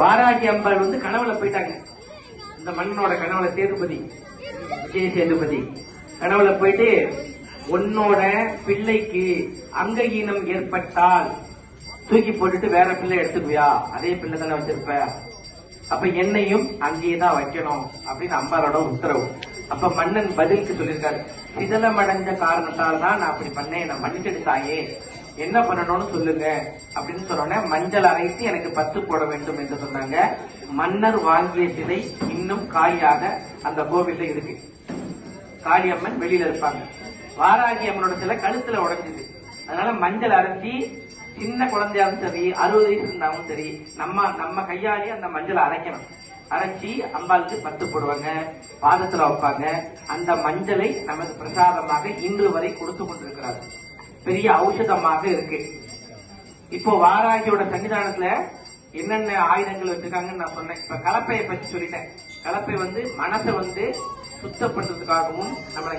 வாராகி அம்பாள் வந்து கனவுல போயிட்டாங்க. இந்த மன்னனோட கனவுல சேதுபதி விஜய சேதுபதி. கனவுல போயிட்டு உன்னோட பிள்ளைக்கு அங்ககீனம் ஏற்பட்டால் தூக்கி போட்டுட்டு வேற பிள்ளை எடுத்துக்குவியா அதே பிள்ளை தானே வச்சிருப்ப. அப்ப என்னையும் அங்கேயே தான் வைக்கணும். அப்படின்னு அம்பாரோட உத்தரவு. அப்ப மன்னன் பதிலுக்கு சொல்லியிருக்காரு சிதலமடைஞ்ச காரணத்தால் தான் நான் அப்படி பண்ணேன். நான் மன்னிச்சிடுத்தாயே என்ன பண்ணணும்னு சொல்லுங்க. அப்படின்னு சொன்னோன்னே மஞ்சள் அரைத்து எனக்கு பத்து போட வேண்டும் என்று சொன்னாங்க. மன்னர் வாங்கிய சிலை இன்னும் காலியாக அந்த கோவில்ல இருக்கு. காளியம்மன் வெளியில இருப்பாங்க. வாராகி அம்மனோட சிலை கழுத்துல உடஞ்சிது. அதனால மஞ்சள் அரைச்சி சின்ன குழந்தையாவும் சரி அறுபது வயசு இருந்தாலும் சரி நம்ம நம்ம கையாலே அந்த மஞ்சளை அரைக்கணும். அரைச்சி அம்பாளுக்கு பத்து போடுவாங்க. பாதத்துல வைப்பாங்க. அந்த மஞ்சளை நமது பிரசாதமாக இன்று வரை கொடுத்து கொண்டிருக்கிறார்கள். பெரிய ஔஷதமாக இருக்கு. இப்போ வாராகியோட சன்னிதானத்துல என்னென்ன ஆயுதங்கள் வச்சிருக்காங்கன்னு நான் சொன்னேன். இப்ப கலப்பையை பத்தி சொல்லிட்டேன். கலப்பை வந்து மனசை வந்து சுத்தப்படுத்துறதுக்காகவும் நம்மளை